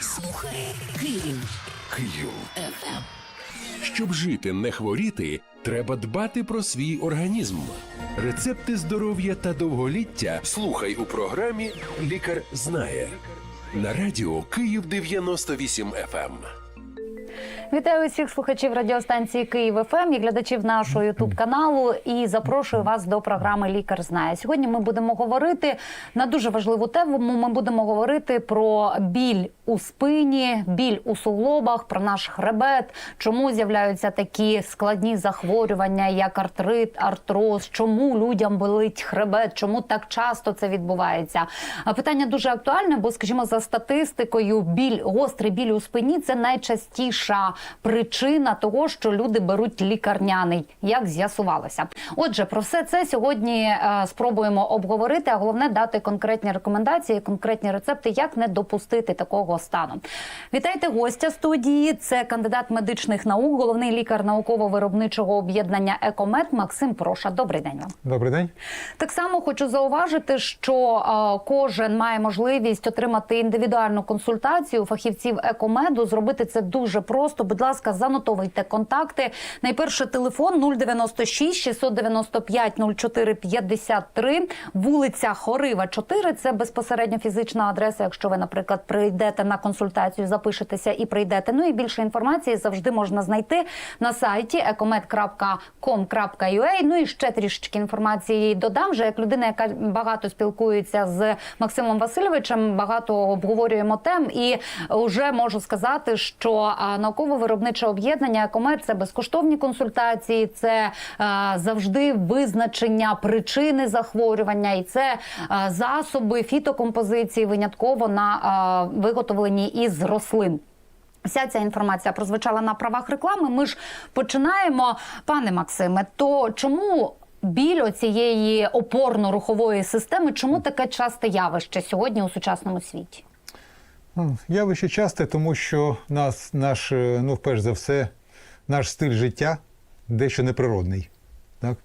Слухай Київ Київ. ФМ. Щоб жити, не хворіти, треба дбати про свій організм. Рецепти здоров'я та довголіття слухай у програмі Лікар знає на радіо Київ 98 FM. Вітаю усіх слухачів радіостанції Київ ФМ і глядачів нашого Ютуб каналу. І запрошую вас до програми Лікар знає. Сьогодні ми будемо говорити на дуже важливу тему. Ми будемо говорити про біль у спині, біль у суглобах, про наш хребет, чому з'являються такі складні захворювання, як артрит, артроз, чому людям болить хребет, чому так часто це відбувається. Питання дуже актуальне, бо, скажімо, за статистикою, біль гострий біль у спині це найчастіша причина того, що люди беруть лікарняний, як з'ясувалося. Отже, про все це сьогодні е, спробуємо обговорити, а головне дати конкретні рекомендації, конкретні рецепти, як не допустити такого стану. Вітайте гостя студії. Це кандидат медичних наук, головний лікар науково-виробничого об'єднання Екомед Максим Проша. Добрий день вам. Добрий день. Так само хочу зауважити, що кожен має можливість отримати індивідуальну консультацію фахівців екомеду. Зробити це дуже просто. Будь ласка, занотовуйте контакти. Найперше телефон 096 695 04 53, вулиця Хорива, 4. Це безпосередньо фізична адреса. Якщо ви, наприклад, прийдете на консультацію, запишетеся і прийдете. Ну і більше інформації завжди можна знайти на сайті ecomed.com.ua. Ну і ще трішечки інформації додам. Вже як людина, яка багато спілкується з Максимом Васильовичем, багато обговорюємо тем, і вже можу сказати, що науково-виробниче об'єднання «Екомед» – це безкоштовні консультації, це завжди визначення причини захворювання, і це засоби фітокомпозиції винятково на а, виготовлені із рослин. Вся ця інформація прозвучала на правах реклами. Ми ж починаємо, пане Максиме. То чому біль оцієї опорно-рухової системи? Чому таке часте явище сьогодні у сучасному світі? Ну, Явище часте, тому що нас, наш, е, ну, перш за все, наш стиль життя дещо неприродний. Так?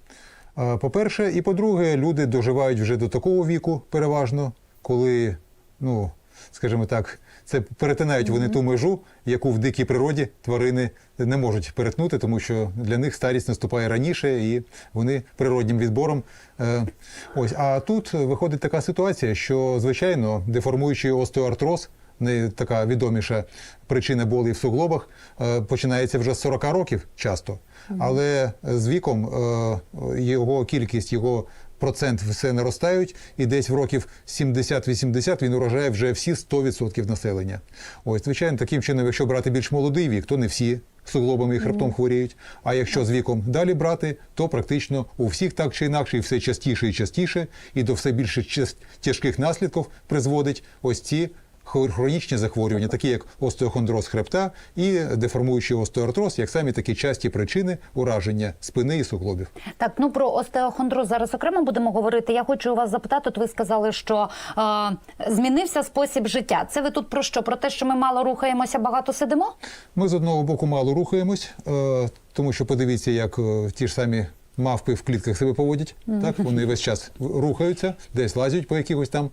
По-перше, і по-друге, люди доживають вже до такого віку переважно, коли, ну, скажімо так, це перетинають вони ту межу, яку в дикій природі тварини не можуть перетнути, тому що для них старість наступає раніше, і вони природнім відбором. Е, ось. А тут виходить така ситуація, що, звичайно, деформуючий остеоартроз, не така відоміша причина болі в суглобах, е, починається вже з 40 років часто. Але з віком е, його кількість, його процент все наростають, і десь в років 70-80 він урожає вже всі 100% населення. Ось, звичайно, таким чином, якщо брати більш молодий вік, то не всі суглобами і хребтом хворіють. А якщо з віком далі брати, то практично у всіх так чи інакше, і все частіше і частіше, і до все більше тяжких наслідків призводить ось ці хронічні захворювання, такі як остеохондроз хребта і деформуючий остеоартроз, як самі такі часті причини ураження спини і суглобів. Так, ну про остеохондроз зараз окремо будемо говорити. Я хочу у вас запитати. От ви сказали, що е, змінився спосіб життя. Це ви тут про що? Про те, що ми мало рухаємося, багато сидимо? Ми з одного боку мало рухаємось, е, тому що подивіться, як е, ті ж самі мавпи в клітках себе поводять. Так вони весь час рухаються, десь лазять по якихось там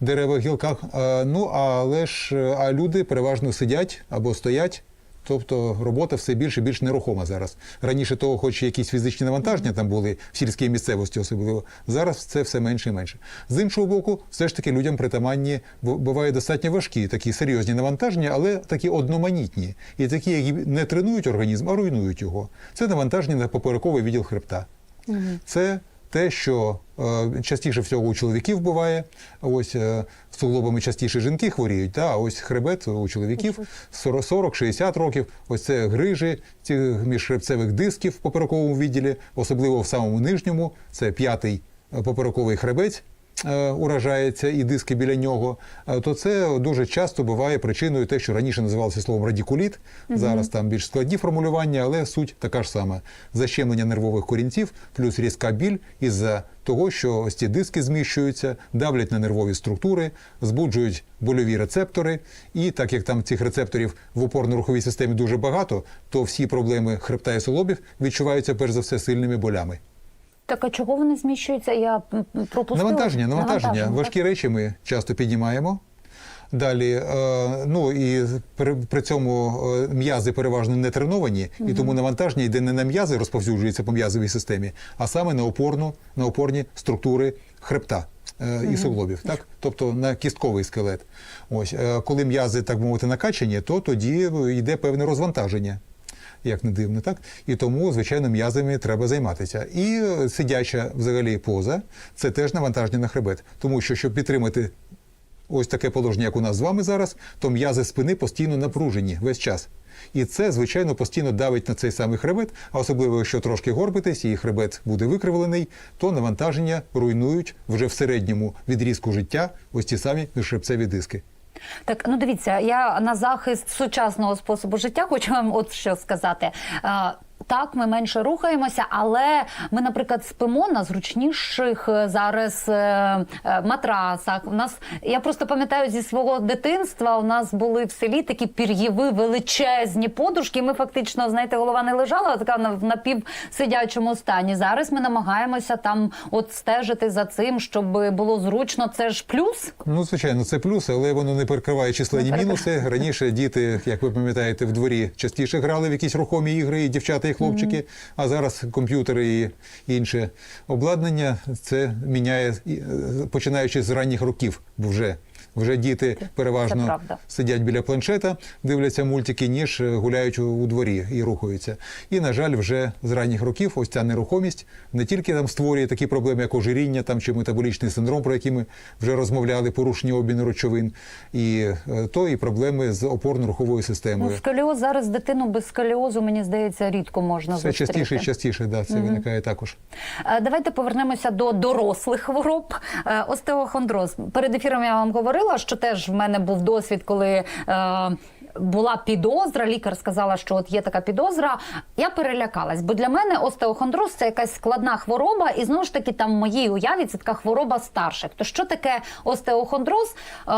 деревах, гілках. Е, Ну але ж е, а люди переважно сидять або стоять. Тобто робота все більше і більш нерухома зараз. Раніше того, хоч якісь фізичні навантаження там були в сільській місцевості, особливо зараз це все менше і менше. З іншого боку, все ж таки людям притаманні бу- бувають достатньо важкі, такі серйозні навантаження, але такі одноманітні, і такі, які не тренують організм, а руйнують його. Це навантаження на поперековий відділ хребта. Це те, що е, частіше всього у чоловіків буває. Ось е, суглобами частіше жінки хворіють, та, а ось хребет у чоловіків 40-60 років. Ось це грижі цих міжхребцевих дисків в поперековому відділі, особливо в самому нижньому. Це п'ятий попероковий поперековий хребець. Е, Уражається і диски біля нього, е, то це дуже часто буває причиною те, що раніше називалося словом радікуліт. Зараз там більш складні формулювання, але суть така ж сама: защемлення нервових корінців, плюс різка біль із-за того, що ось ці диски зміщуються, давлять на нервові структури, збуджують больові рецептори. І так як там цих рецепторів в опорно-руховій системі дуже багато, то всі проблеми хребта і солобів відчуваються перш за все сильними болями. Так а чого вони зміщуються? Я пропустила Навантаження, навантаження. Важкі речі ми часто піднімаємо. Далі, е, ну і при, при цьому е, м'язи переважно не треновані, і тому навантаження йде не на м'язи, розповсюджується по м'язовій системі, а саме на опорну, на опорні структури хребта. е, І суглобів, так тобто на кістковий скелет. Ось коли м'язи, так би мовити, накачані, то тоді йде певне розвантаження як не дивно, так? І тому, звичайно, м'язами треба займатися. І е, сидяча взагалі поза це теж навантаження на хребет. Тому що, щоб підтримати ось таке положення, як у нас з вами зараз, то м'язи спини постійно напружені весь час. І це, звичайно, постійно давить на цей самий хребет, а особливо, якщо трошки горбитись і хребет буде викривлений, то навантаження руйнують вже в середньому відрізку життя ось ті самі міжхребцеві диски. Так, ну дивіться, я на захист сучасного способу життя хочу вам от що сказати. Так, ми менше рухаємося, але ми, наприклад, спимо на зручніших е, зараз е, е, матрасах. У нас я просто пам'ятаю зі свого дитинства. У нас були в селі такі пір'єви величезні подушки. Ми фактично, знаєте, голова не лежала, а така в напівсидячому стані. Зараз ми намагаємося там от стежити за цим, щоб було зручно. Це ж плюс. Ну, звичайно, це плюс, але воно не перекриває численні мінуси. Раніше діти, як ви пам'ятаєте, в дворі частіше грали в якісь рухомі ігри, і дівчата, і хлопчики. А зараз комп'ютери і інше обладнання це міняє, е, починаючи з ранніх років вже. Вже діти переважно сидять біля планшета, дивляться мультики, ніж е, гуляють у, дворі і рухаються. І, на жаль, вже з ранніх років ось ця нерухомість не тільки там створює такі проблеми, як ожиріння там, чи метаболічний синдром, про які ми вже розмовляли, порушення обміну речовин, і е, то і проблеми з опорно-руховою Ну, системою. сколіоз зараз дитину без сколіозу, мені здається, рідко можна Все зустріти. частіше і частіше, да, це виникає також. Е, Давайте повернемося до дорослих хвороб. Остеохондроз. Перед ефіром я вам говорила, що теж в мене був досвід, коли е, була підозра. Лікар сказала, що от є така підозра. Я перелякалась, бо для мене остеохондроз це якась складна хвороба, і знову ж таки, там в моїй уяві це така хвороба старших. То що таке остеохондроз? Е,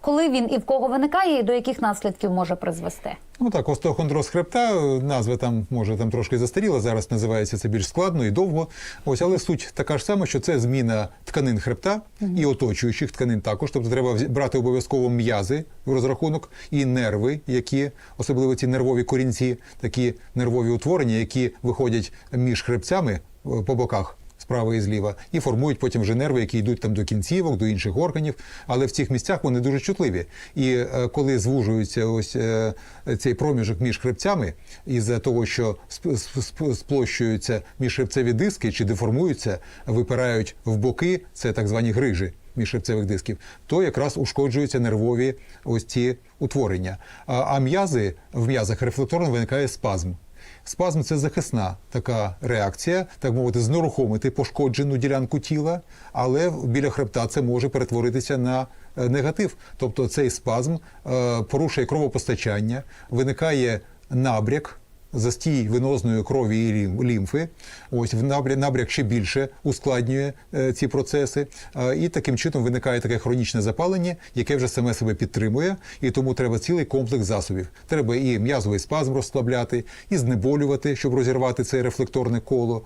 коли він і в кого виникає, і до яких наслідків може призвести? Ну так, остеохондроз хребта, назва там може там трошки застаріла, зараз називається це більш складно і довго. Ось, але суть така ж сама, що це зміна тканин хребта і оточуючих тканин також. Тобто треба брати обов'язково м'язи в розрахунок і нерви, які, особливо ці нервові корінці, такі нервові утворення, які виходять між хребцями е, по боках. Справа і зліва, і формують потім вже нерви, які йдуть там до кінцівок, до інших органів. Але в цих місцях вони дуже чутливі. І е, коли звужується ось е, цей проміжок між хребцями, із-за того, що сп- сп- сп- сплощуються міжхребцеві диски чи деформуються, випирають в боки, це так звані грижі міжхребцевих дисків, то якраз ушкоджуються нервові ось ці утворення. А м'язи в м'язах рефлекторно виникає спазм. Спазм це захисна така реакція, так мовити, знерухомити пошкоджену ділянку тіла, але біля хребта це може перетворитися на е, негатив. Тобто цей спазм е, порушує кровопостачання, виникає набряк. Застій венозної крові і лімфи, ось набряк, ще більше ускладнює е, ці процеси, і таким чином виникає таке хронічне запалення, яке вже саме себе підтримує, і тому треба цілий комплекс засобів. Треба і м'язовий спазм розслабляти, і знеболювати, щоб розірвати це рефлекторне коло,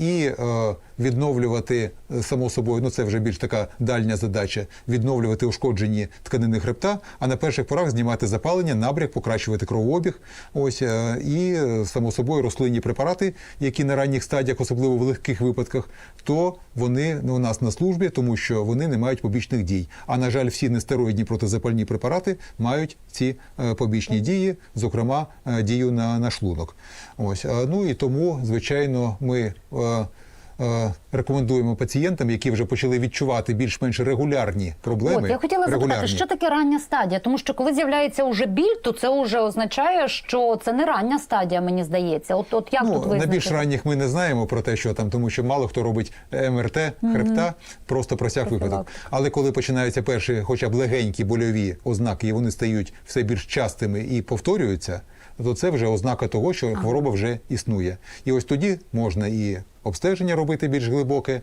і е, відновлювати е, само собою. Ну це вже більш така дальня задача відновлювати ушкоджені тканини хребта, а на перших порах знімати запалення, набряк, покращувати кровообіг. Ось е, і е, само собою рослинні препарати, які на ранніх стадіях, особливо в легких випадках, то вони ну, у нас на службі, тому що вони не мають побічних дій. А на жаль, всі нестероїдні протизапальні препарати мають ці побічні дії, зокрема дію на, на шлунок. Ось ну і тому, звичайно, ми. Е, Рекомендуємо пацієнтам, які вже почали відчувати більш-менш регулярні проблеми. От я хотіла запитати, що таке рання стадія? Тому що коли з'являється уже біль, то це вже означає, що це не рання стадія, мені здається. От, от як тут Ну, на більш ранніх ми не знаємо про те, що там, тому що мало хто робить МРТ хребта, просто про всяк випадок. Але коли починаються перші, хоча б легенькі больові ознаки, і вони стають все більш частими і повторюються, то це вже ознака того, що хвороба вже існує. І ось тоді можна і обстеження робити більш глибоке,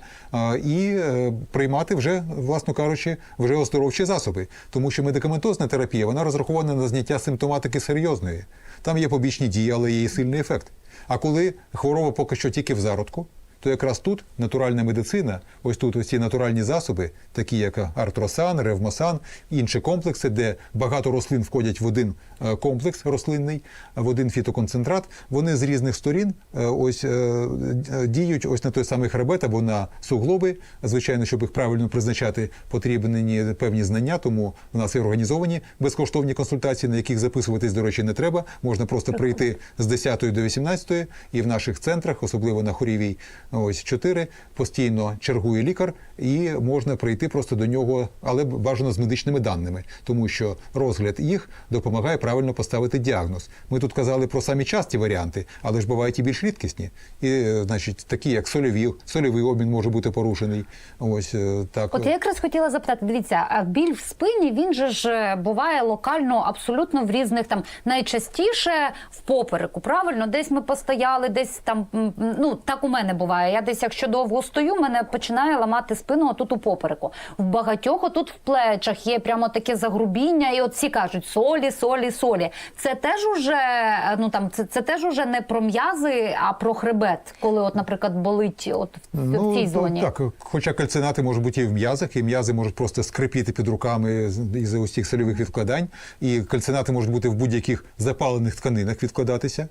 і е, приймати вже, власно кажучи, вже оздоровчі засоби. Тому що медикаментозна терапія вона розрахована на зняття симптоматики серйозної. Там є побічні дії, але є і сильний ефект. А коли хвороба поки що тільки в зародку, то якраз тут натуральна медицина, ось тут ці натуральні засоби, такі як артросан, ревмосан, інші комплекси, де багато рослин входять в один е, комплекс рослинний, в один фітоконцентрат, вони з різних сторін е, ось е, діють ось на той самий хребет або на суглоби. Звичайно, щоб їх правильно призначати, потрібні певні знання, тому в нас і організовані безкоштовні консультації, на яких записуватись, до речі, не треба. Можна просто прийти з 10 до 18 і в наших центрах, особливо на Хорівій, ось 4, постійно чергує лікар, і можна прийти просто до нього, але бажано з медичними даними, тому що розгляд їх допомагає правильно поставити діагноз. Ми тут казали про самі часті варіанти, але ж бувають і більш рідкісні. І, е, значить, такі як сольові, сольовий обмін може бути порушений. Ось е, так. От я якраз хотіла запитати, дивіться, а біль в спині він же ж е, буває локально абсолютно в різних там найчастіше в попереку. Правильно, десь ми постояли, десь там ну так у мене буває. Я десь, якщо довго стою, мене починає ламати спину отут у попереку. В багатьох тут в плечах є прямо таке загрубіння, і от всі кажуть солі, солі, солі. Це теж уже е, ну там це, це теж уже не про м'язи, а про хребет, коли, от, наприклад, болить от в, в цій то зоні. Так, хоча кальцинати можуть бути і в м'язах, і м'язи можуть просто скрипіти під руками із цих сольових відкладань. І кальцинати можуть бути в будь-яких запалених тканинах відкладатися.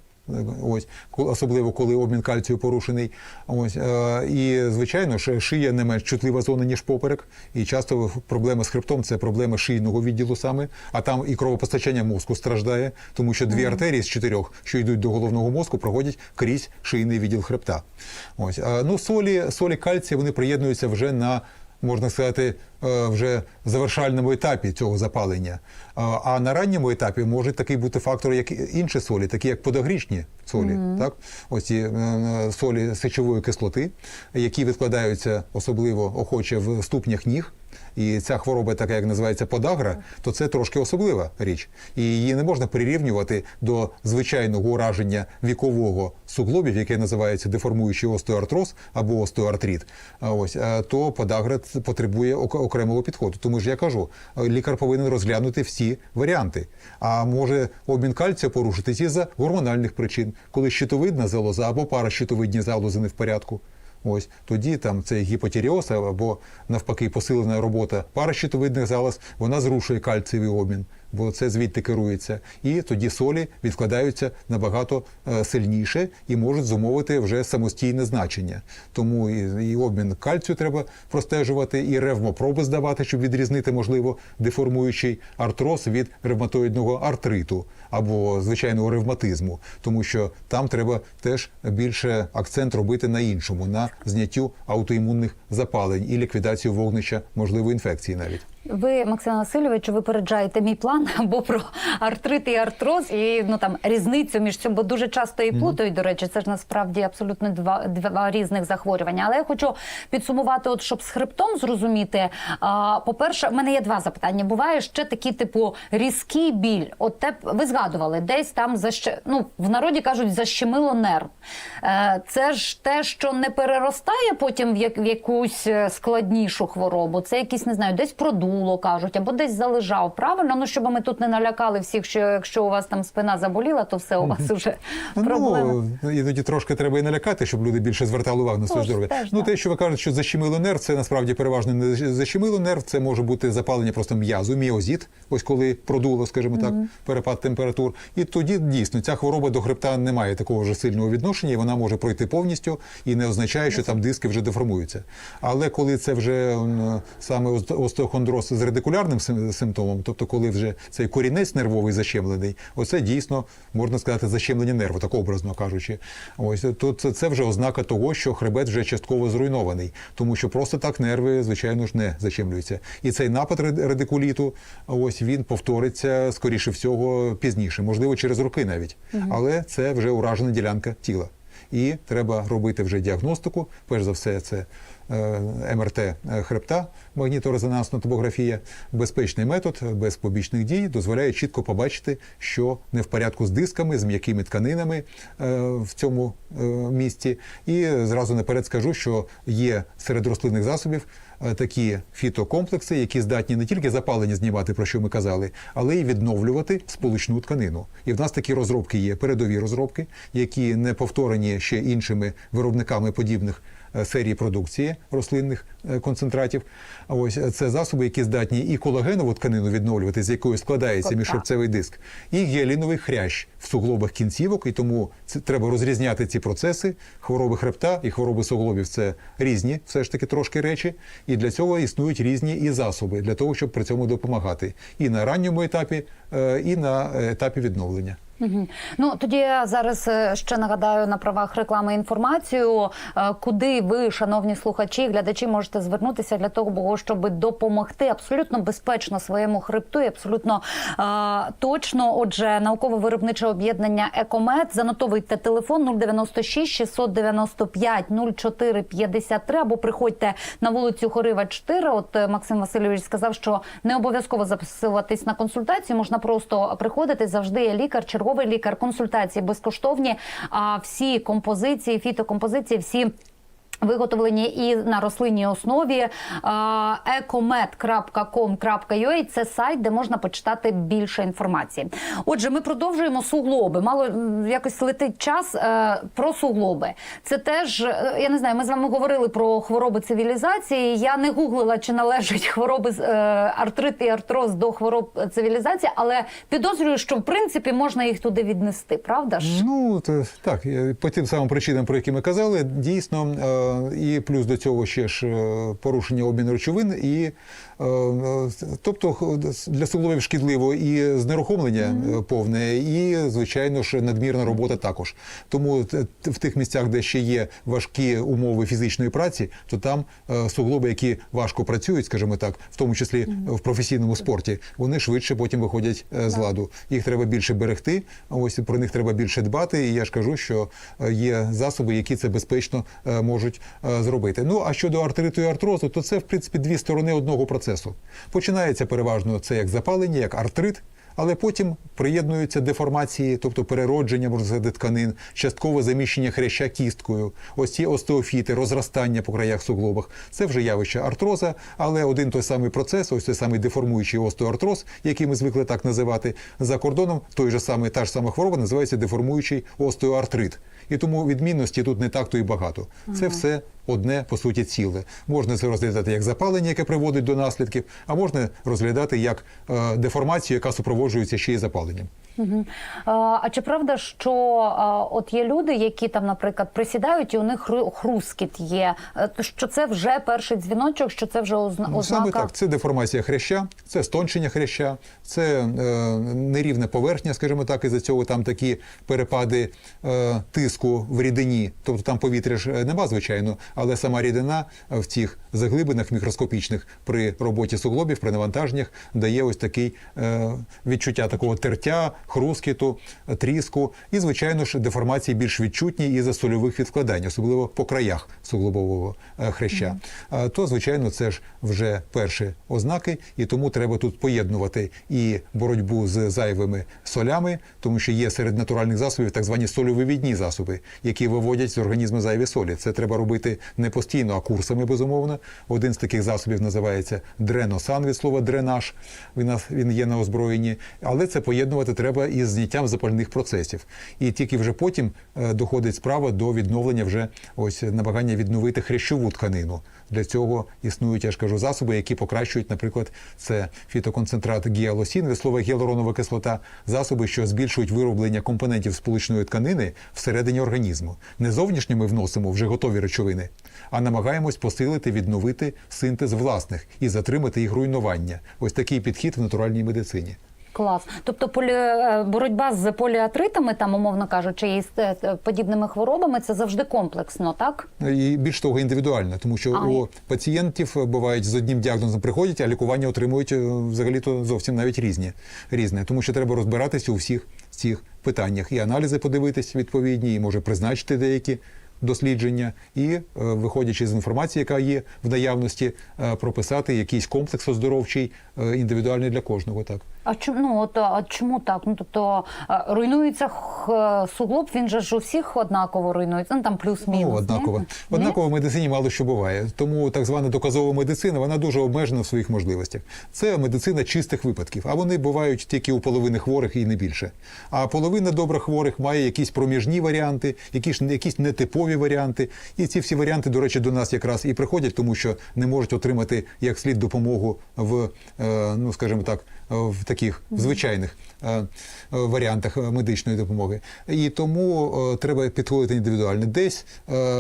Ось особливо коли обмін кальцію порушений. Ось е, і звичайно ж шия не менш чутлива зона ніж поперек. І часто проблема з хребтом це проблема шийного відділу саме. А там і кровопостачання мозку страждає, тому що дві артерії з чотирьох, що йдуть до головного мозку, проходять крізь шийний відділ хребта. Ось Е, ну солі, солі кальція вони приєднуються вже на. Можна сказати, е, вже завершальному етапі цього запалення. А- А на ранньому етапі може такий бути фактор, як інші солі, такі як подогрічні солі, так ось ці е, е, солі сечової кислоти, які відкладаються особливо охоче в ступнях ніг. І ця хвороба, така як називається подагра, то це трошки особлива річ. І її не можна прирівнювати до звичайного ураження вікового суглобів, яке називається деформуючий остеоартроз або остеоартрит. Ось то подагра потребує ок- окремого підходу. Тому ж я кажу, е, лікар повинен розглянути всі варіанти. А може обмін кальцію порушитись із-за гормональних причин, коли щитовидна залоза або паращитовидні залози не в порядку. Ось тоді там цей гіпотіреоз або навпаки посилена робота паращитовидних залоз, вона зрушує кальцієвий обмін, бо це звідти керується. І тоді солі відкладаються набагато е, сильніше і можуть зумовити вже самостійне значення. Тому і, і обмін кальцію треба простежувати, і ревмопроби здавати, щоб відрізнити, можливо, деформуючий артроз від ревматоїдного артриту або звичайного ревматизму, тому що там треба теж більше акцент робити на іншому, на зняттю аутоімунних запалень і ліквідацію вогнища можливої інфекції навіть. Ви, Максим Васильович, випереджаєте мій план або про артрит і артроз, і ну там різницю між цим, бо дуже часто і плутають. До речі, це ж насправді абсолютно два, два різних захворювання. Але я хочу підсумувати, от щоб з хребтом зрозуміти. А, по-перше, в мене є два запитання. Буває ще такі, типу, різкий біль. От те ви згадували, десь там заще... ну, в народі кажуть, защемило нерв. Е, це ж те, що не переростає потім в, як... в якусь е, складнішу хворобу. Це якісь не знаю, десь продуло кажуть, або десь залежав. Правильно, ну щоб ми тут не налякали всіх, що якщо у вас там спина заболіла, то все у вас уже проблеми. Ну, іноді трошки треба і налякати, щоб люди більше звертали увагу на своє здоров'я. Ну, те, що ви кажете, що защемило нерв, це насправді переважно не защемило нерв, це може бути запалення просто м'язу, міозіт, ось коли продуло, скажімо так, перепад температур. І тоді дійсно ця хвороба до хребта не має такого ж сильного відношення, і вона може пройти повністю і не означає, що там диски вже деформуються. Але коли це вже саме ост- остеохондроз з радикулярним сим- симптомом, тобто коли вже цей корінець нервовий защемлений, оце дійсно можна сказати защемлення нерву, так образно кажучи. Ось то це, вже ознака того, що хребет вже частково зруйнований, тому що просто так нерви, звичайно ж, не защемлюються. І цей напад радикуліту, ось він повториться скоріше всього пізніше, можливо, через роки навіть. Але це вже уражена ділянка тіла. І треба робити вже діагностику. Перш за все, це МРТ е, хребта, магніторезонансна томографія, безпечний метод без побічних дій дозволяє чітко побачити, що не в порядку з дисками, з м'якими тканинами е, в цьому е, місці. І зразу наперед скажу, що є серед рослинних засобів е, такі фітокомплекси, які здатні не тільки запалення знімати, про що ми казали, але й відновлювати сполучну тканину. І в нас такі розробки є, передові розробки, які не повторені ще іншими виробниками подібних е, серії продукції рослинних е, концентратів. А ось е, це засоби, які здатні і колагенову тканину відновлювати, з якої складається Так. диск, і гіаліновий хрящ в суглобах кінцівок. І тому це треба розрізняти ці процеси. Хвороби хребта і хвороби суглобів це різні, все ж таки трошки речі. І для цього існують різні і засоби для того, щоб при цьому допомагати і на ранньому етапі, е, і на е, етапі відновлення. Ну тоді я зараз е, ще нагадаю на правах реклами інформацію, е, куди ви, шановні слухачі, глядачі, можете звернутися для того, щоб допомогти абсолютно безпечно своєму хребту і абсолютно е, точно. Отже, науково-виробниче об'єднання Екомет. Занотовуйте телефон 096 695 04 53 або приходьте на вулицю Хорива 4. От Максим Васильович сказав, що не обов'язково записуватись на консультацію. Можна просто приходити. Завжди є лікар, черговий лікар, консультації безкоштовні. А всі композиції, фітокомпозиції, всі. Виготовлені і на рослинній основі ecomed.com.ua – це сайт, де можна почитати більше інформації. Отже, ми продовжуємо суглоби. Мало якось летить час е, про суглоби. Це теж е, я не знаю. Ми з вами говорили про хвороби цивілізації. Я не гуглила, чи належать хвороби е, артрит і артроз до хвороб цивілізації, але підозрюю, що в принципі можна їх туди віднести. Правда ж? Ну то, так, е, по тим самим причинам, про які ми казали, дійсно, е, і плюс до цього ще ж е, порушення обміну речовин, і тобто для суглобів шкідливо і знерухомлення е, повне, і звичайно ж надмірна робота також. Тому в тих місцях, де ще є важкі умови фізичної праці, то там е, суглоби, які важко працюють, скажімо так, в тому числі в професійному спорті, вони швидше потім виходять е, з ладу. Їх треба більше берегти. Ось про них треба більше дбати. І я ж кажу, що е, є засоби, які це безпечно е, можуть е, зробити. Ну а щодо артриту і артрозу, то це в принципі дві сторони одного процесу. Починається переважно це як запалення, як артрит. Але потім приєднуються деформації, тобто переродження тканин, часткове заміщення хряща кісткою, ось ці остеофіти, розростання по краях суглобах. Це вже явище артроза, але один той самий процес, ось той самий деформуючий остеоартроз, який ми звикли так називати, за кордоном той же самий, та ж сама хвороба називається деформуючий остеоартрит. І тому відмінності тут не так то і багато. Це все одне по суті ціле. Можна це розглядати як запалення, яке приводить до наслідків, а можна розглядати як е, деформацію, яка супроводжується ще й запаленням. А, чи правда, що от є люди, які там, наприклад, присідають, і у них хру- хрускіт є? Е, Що це вже перший дзвіночок, що це вже озна- Ну, саме так, це деформація хряща, це стончення хряща, це е, нерівна поверхня, скажімо так, і за цього там такі перепади е, тиску в рідині. Тобто там повітря ж е, нема, звичайно, але сама рідина е, в цих заглибинах мікроскопічних при роботі суглобів, при навантаженнях дає ось такий е, відчуття такого тертя, хрускіту, е, тріску. І, звичайно ж, деформації більш відчутні із-за сольових відкладань, особливо по краях суглобового е, хряща. А То, звичайно, це ж вже перші ознаки, і тому треба тут поєднувати і боротьбу з зайвими солями, тому що є серед натуральних засобів так звані сольовивідні засоби, які виводять з організму зайві солі. Це треба робити не постійно, а курсами, безумовно. Один з таких засобів називається дреносан від слова дренаж. Він, він є на озброєнні, але це поєднувати треба із зняттям запальних процесів. І тільки вже потім е, доходить справа до відновлення вже ось намагання відновити хрящову тканину. Для цього існують, я ж кажу, засоби, які покращують, наприклад, це фітоконцентрат гіалосін, від слова гіалуронова кислота, засоби, що збільшують вироблення компонентів сполучної тканини всередині організму. Не зовнішньо ми вносимо вже готові речовини, а намагаємось посилити, відновити синтез власних і затримати їх руйнування. Ось такий підхід в натуральній медицині. Клас. Тобто полі... е, боротьба з поліатритами, там, умовно кажучи, і з е, е, подібними хворобами, це завжди комплексно, так? І більш того, індивідуально, тому що А, у пацієнтів бувають з одним діагнозом приходять, а лікування отримують взагалі-то зовсім навіть різні. різне. Тому що треба розбиратися у всіх цих питаннях. І аналізи подивитись відповідні, і може призначити деякі дослідження, і виходячи з інформації, яка є в наявності, прописати якийсь комплекс оздоровчий, індивідуальний для кожного. Так. А чому ну от а чому так? Ну тобто е, руйнується х- суглоб, він же ж у всіх однаково руйнується. Ну там плюс-мінус. Ну, однаково. Ні? Однаково в медицині мало що буває. Тому так звана доказова медицина вона дуже обмежена в своїх можливостях. Це медицина чистих випадків, а вони бувають тільки у половини хворих і не більше. А половина добре хворих має якісь проміжні варіанти, якісь, якісь нетипові варіанти. І ці всі варіанти, до речі, до нас якраз і приходять, тому що не можуть отримати як слід допомогу в, е, ну скажімо так, в таких звичайних е, е, варіантах е, медичної допомоги. І тому треба підходити індивідуально. Десь,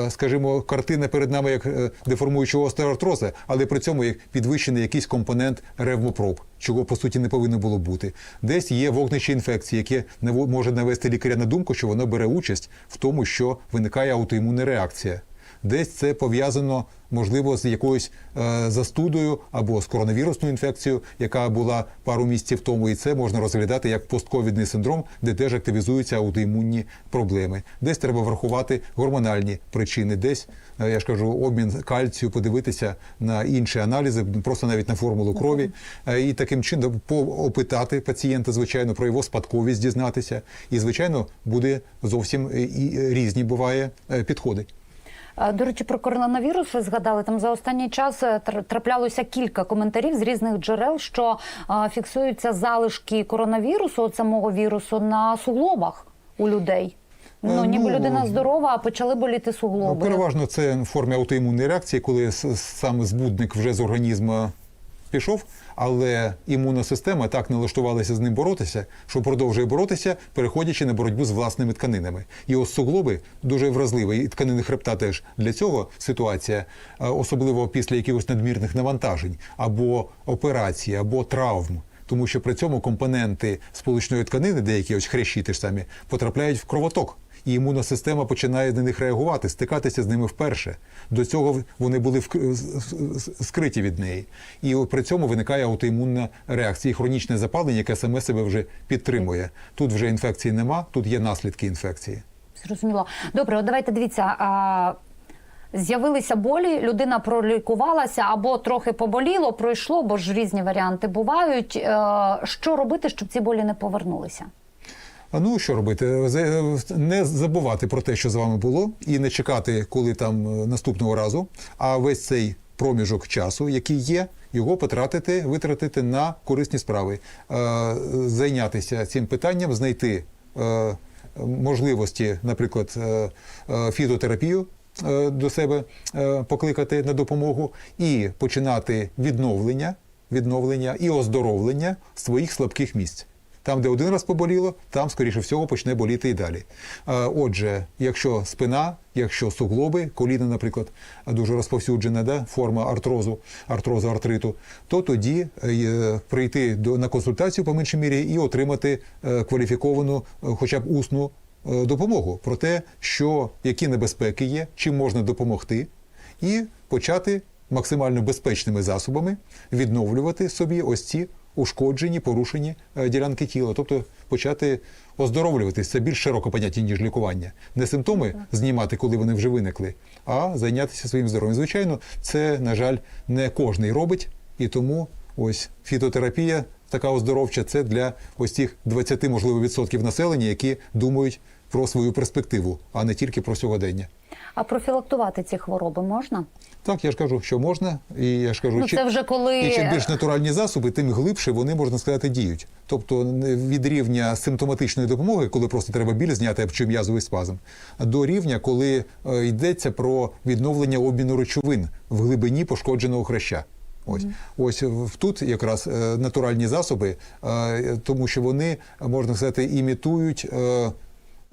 скажімо, картина перед нами як деформуючого остеоартроза, але при цьому як підвищений якийсь компонент ревмопроб, чого по суті не повинно було бути. Десь є вогнищі інфекції, яке може навести лікаря на думку, що воно бере участь в тому, що виникає аутоімунна реакція. Десь це пов'язано, можливо, з якоюсь е, застудою або з коронавірусною інфекцією, яка була пару місяців тому, і це можна розглядати як постковідний синдром, де теж активізуються аутоімунні проблеми. Десь треба врахувати гормональні причини, десь е, я ж кажу, обмін кальцію, подивитися на інші аналізи, просто навіть на формулу крові, Е, і таким чином опитати пацієнта, звичайно, про його спадковість дізнатися. І звичайно буде зовсім е, і різні буває е, підходи. А, До речі, про коронавірус ви згадали. Там за останній час е, траплялося кілька коментарів з різних джерел, що фіксуються залишки коронавірусу, от самого вірусу, на суглобах у людей. Ну, Е, ніби ну, людина здорова, а почали боліти Ну, суглоби. Переважно це в формі аутоімунної реакції, коли сам збудник вже з організму пішов, але імунна система так налаштувалася з ним боротися, що продовжує боротися, переходячи на боротьбу з власними тканинами. Ось суглоби дуже вразливі, і тканини хребта теж для цього ситуація, е, особливо після якихось надмірних навантажень або операцій, або травм. Тому що при цьому компоненти сполучної тканини, деякі ось хрящі ті ж самі, потрапляють в кровоток. І імунна система починає на них реагувати, стикатися з ними вперше. До цього вони були скриті від неї. І при цьому виникає аутоімунна реакція, хронічне запалення, яке саме себе вже підтримує. Тут вже інфекції нема, тут є наслідки інфекції. Зрозуміло. Добре, от давайте дивіться. А... З'явилися болі, людина пролікувалася або трохи поболіло, пройшло, бо ж різні варіанти бувають. Е, Що робити, щоб ці болі не повернулися? Ну що робити? Не забувати про те, що з вами було, і не чекати, коли там е, наступного разу. А весь цей проміжок часу, який є, його потратити, витратити на корисні справи, Е, зайнятися цим питанням, знайти е, можливості, наприклад, фітотерапію. е, До себе покликати на допомогу і починати відновлення, відновлення і оздоровлення своїх слабких місць. Там, де один раз поболіло, там, скоріше всього, почне боліти і далі. Е, Отже, якщо спина, якщо суглоби, коліна, наприклад, дуже розповсюджена да, форма артрозу, артрозу, артриту, то тоді е, прийти до, на консультацію по меншій мірі і отримати е, кваліфіковану, хоча б усну допомогу про те, що які небезпеки є, чим можна допомогти, і почати максимально безпечними засобами відновлювати собі ось ці ушкоджені, порушені е, ділянки тіла, тобто почати оздоровлюватись. Це більш широко поняття, ніж лікування. Не симптоми знімати, коли вони вже виникли, а зайнятися своїм здоров'ям. Звичайно, це, на жаль, не кожний робить, і тому ось фітотерапія. Така оздоровча це для ось цих 20, можливо, відсотків населення, які думають про свою перспективу, а не тільки про сьогодення. А профілактувати ці хвороби можна? Так, я ж кажу, що можна, і я ж кажу, Ну, чи- це вже коли- і чим більш натуральні засоби, тим глибше вони можна сказати діють. Тобто не від рівня симптоматичної допомоги, коли просто треба біль зняти чи м'язовий спазм, до рівня, коли е, йдеться про відновлення обміну речовин в глибині пошкодженого хряща. Ось ось в- тут якраз е, натуральні засоби, е, тому що вони можна сказати імітують.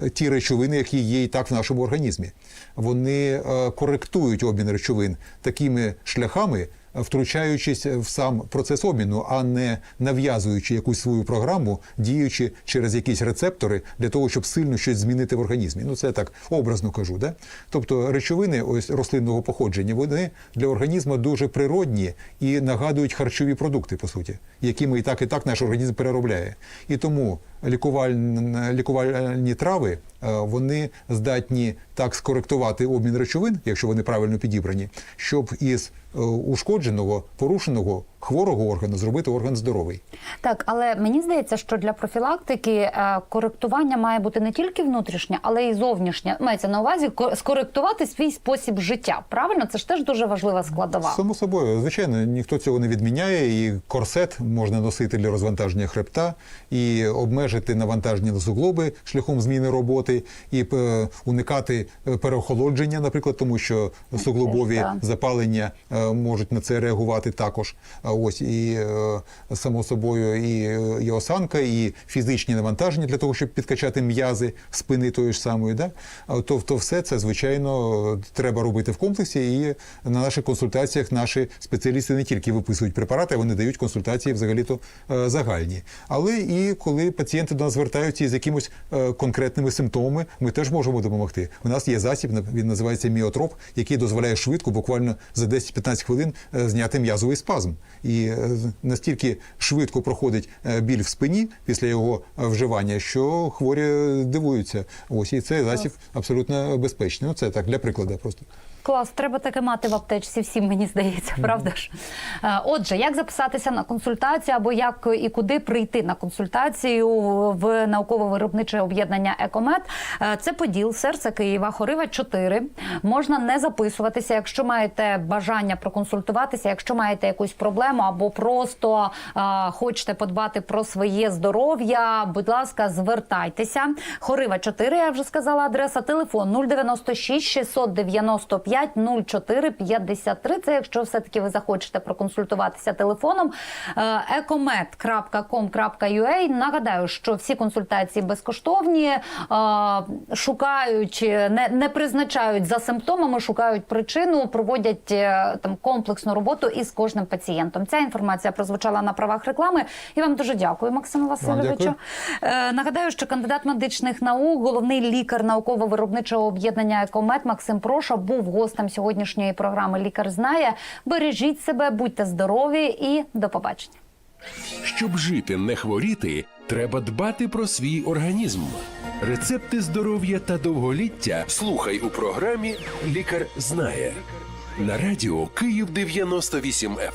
Е, ті речовини, які є і так в нашому організмі. Вони е, коректують обмін речовин такими шляхами, е, втручаючись в сам процес обміну, а не нав'язуючи якусь свою програму, діючи через якісь рецептори для того, щоб сильно щось змінити в організмі. Ну це я так образно кажу. Да? Тобто речовини ось рослинного походження, вони для організму дуже природні і нагадують харчові продукти, по суті, які ми і так і так наш організм переробляє. І тому лікувальні, лікувальні трави е, вони здатні так скоректувати обмін речовин, якщо вони правильно підібрані, щоб із е, ушкодженого, порушеного хворого органу зробити орган здоровий. Так, але мені здається, що для профілактики е, коректування має бути не тільки внутрішнє, але й зовнішнє. Мається на увазі ко- скоректувати свій спосіб життя. Правильно, це ж теж дуже важлива складова. Само собою, звичайно, ніхто цього не відміняє, і корсет можна носити для розвантаження хребта, і обмежити навантаження на суглоби шляхом зміни роботи, і е, уникати е, переохолодження, наприклад, тому що суглобові запалення можуть на це реагувати також. Ось і е, само собою, і, е, і осанка, і фізичні навантаження для того, щоб підкачати м'язи спини тої ж самої. Да? То, то все це, звичайно, треба робити в комплексі. І на наших консультаціях наші спеціалісти не тільки виписують препарати, а вони дають консультації взагалі-то е, загальні. Але і коли пацієнти до нас звертаються із якимось конкретними симптомами, ми теж можемо допомогти. У нас є засіб, він називається міотроп, який дозволяє швидко, буквально за 10-15 хвилин, зняти м'язовий спазм. І е, настільки швидко проходить е, біль в спині після його е, вживання, що хворі дивуються. Ось і цей засіб абсолютно безпечний. Ну це так для прикладу просто. Клас, треба таке мати в аптечці всім, мені здається, правда ж? Е, Отже, як записатися на консультацію або як і куди прийти на консультацію в науково-виробниче об'єднання Екомет? Е, Це Поділ, серце Києва, Хорива 4. Можна не записуватися, якщо маєте бажання проконсультуватися, якщо маєте якусь проблему або просто е, хочете подбати про своє здоров'я. Будь ласка, звертайтеся. Хорива 4, я вже сказала адреса. Телефон 096 695 04 53. Це якщо все-таки ви захочете проконсультуватися телефоном. Е, ecomed.com.ua. Нагадаю, що всі консультації безкоштовні, е, шукають, не, не призначають за симптомами, шукають причину, проводять е, там комплексну роботу із кожним пацієнтом. Ця інформація прозвучала на правах реклами. Я вам дуже дякую, Максиму Васильовичу. Е, Нагадаю, що кандидат медичних наук, головний лікар науково-виробничого об'єднання «Екомет» Максим Проша був гостем сьогоднішньої програми Лікар знає. Бережіть себе, будьте здорові і до побачення. Щоб жити, не хворіти, треба дбати про свій організм. Рецепти здоров'я та довголіття слухай у програмі Лікар знає на радіо Київ 98 FM.